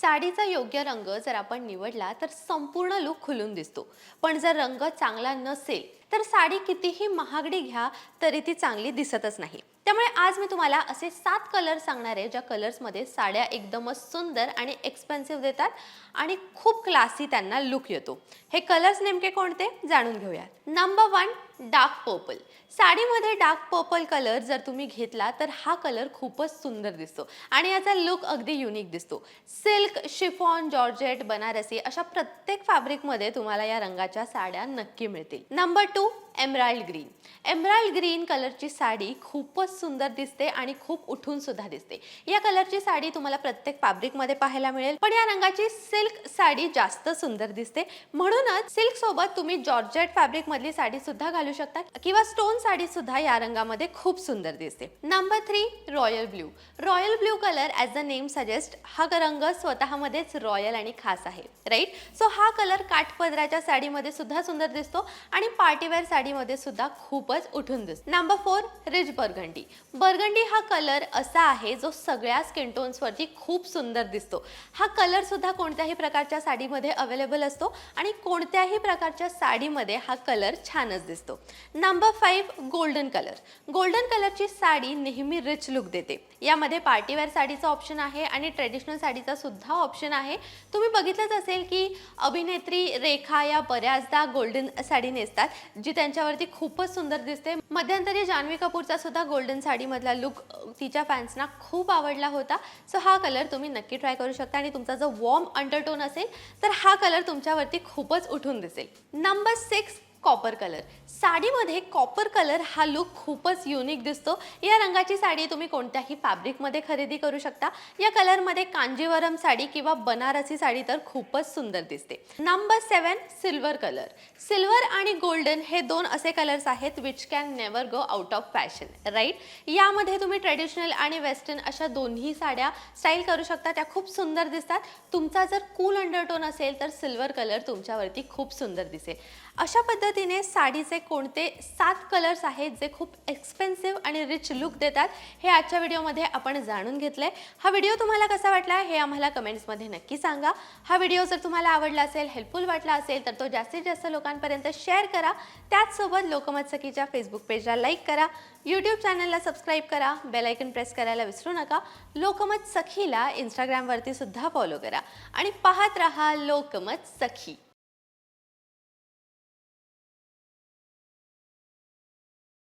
साडीचा योग्य रंग जर आपण निवडला तर संपूर्ण लुक खुलून दिसतो. पण जर रंग चांगला नसेल तर साडी कितीही महागडी घ्या तरी ती चांगली दिसतच नाही. त्यामुळे आज मी तुम्हाला असे सात कलर सांगणार आहे ज्या कलर्समध्ये साड्या एकदमच सुंदर आणि एक्सपेन्सिव्ह देतात आणि खूप क्लासी त्यांना लुक येतो. हे कलर्स नेमके कोणते? जाणून घेऊया नंबर वन डार्क पर्पल. साडीमध्ये डार्क पर्पल कलर जर तुम्ही घेतला तर हा कलर खूपच सुंदर दिसतो आणि याचा लुक अगदी युनिक दिसतो. सिल्क शिफॉन जॉर्जेट बनारसी अशा प्रत्येक फॅब्रिकमध्ये तुम्हाला या रंगाच्या साड्या नक्की मिळतील. Number two emerald green emerald green कलरची साडी खूपच सुंदर दिसते आणि खूप उठून सुद्धा दिसते. या कलरची साडी तुम्हाला प्रत्येक फॅब्रिकमध्ये पाहायला मिळेल पण या रंगाची सिल्क साडी जास्त सुंदर दिसते. म्हणूनच सिल्क सोबत तुम्ही जॉर्जेट फॅब्रिक मधली साडी सुद्धा घालू शकता किंवा स्टोन साडी सुद्धा या रंगामध्ये खूप सुंदर दिसते. Number three royal blue royal blue colour as the name suggest हा रंग स्वतःमध्येच रॉयल आणि खास आहे. राईट सो हा कलर काठपदराच्या साडीमध्ये सुद्धा सुंदर दिसतो आणि पार्टीवेअर साडीमध्ये सुद्धा खूपच उठून दिसतो. Number four rich burgundy burgundy हा कलर असा आहे जो सगळ्या स्किन टोन्सवरती खूप सुंदर दिसतो. हा कलर सुद्धा कोणत्याही प्रकारच्या साडीमध्ये अवेलेबल असतो आणि कोणत्याही प्रकारच्या साडीमध्ये हा कलर छानच दिसतो. Number five golden colour golden कलरची साडी नेहमी रिच लुक देते. यामध्ये पार्टीवेअर साडीचा ऑप्शन आहे आणि ट्रेडिशनल साडीचा सुद्धा ऑप्शन आहे. तुम्ही बघितलंच असेल की अभिनेत्री रेखा या बऱ्याचदा गोल्डन साडी नेसतात जी त्यांच्यावरती खूपच सुंदर दिसते. मध्यंतरी जान्हवी कपूरचा सुद्धा गोल्डन साडीमधला लुक तिच्या फॅन्सना खूप आवडला होता. सो हा कलर तुम्ही नक्की ट्राय करू शकता आणि तुमचा जो वॉर्म अंडरटोन असेल तर हा कलर तुमच्यावरती खूपच उठून दिसेल. नंबर सिक्स कॉपर कलर साडीमध्ये कॉपर कलर हा लुक खूपच युनिक दिसतो. या रंगाची साडी तुम्ही कोणत्याही फॅब्रिकमध्ये खरेदी करू शकता. या कलरमध्ये कांजीवरम साडी किंवा बनारसी साडी तर खूपच सुंदर दिसते. Number seven silver colour silver आणि गोल्डन हे दोन असे कलर्स आहेत which can never go out of fashion right यामध्ये तुम्ही ट्रेडिशनल आणि वेस्टर्न अशा दोन्ही साड्या स्टाईल करू शकता. त्या खूप सुंदर दिसतात. तुमचा जर कूल अंडरटोन असेल तर सिल्वर कलर तुमच्यावरती खूप सुंदर दिसेल. अशा पद्धतीने साडीचे कोणते सात कलर्स आहेत जे खूप एक्सपेन्सिव्ह आणि रिच लुक देतात हे आजच्या व्हिडिओमध्ये आपण जाणून घेतले हा व्हिडिओ तुम्हाला कसा वाटला हे आम्हाला कमेंट्समध्ये नक्की सांगा. हा व्हिडिओ जर तुम्हाला आवडला असेल हेल्पफुल वाटला असेल तर तो जास्तीत जास्त लोकांपर्यंत शेअर करा. त्याचसोबत लोकमत सखीच्या फेसबुक पेजला लाईक करा. यूट्यूब चॅनलला सबस्क्राईब करा. बेलायकन प्रेस करायला विसरू नका. लोकमत सखीला इंस्टाग्रामवरती सुद्धा फॉलो करा. आणि पाहत रहा लोकमत सखी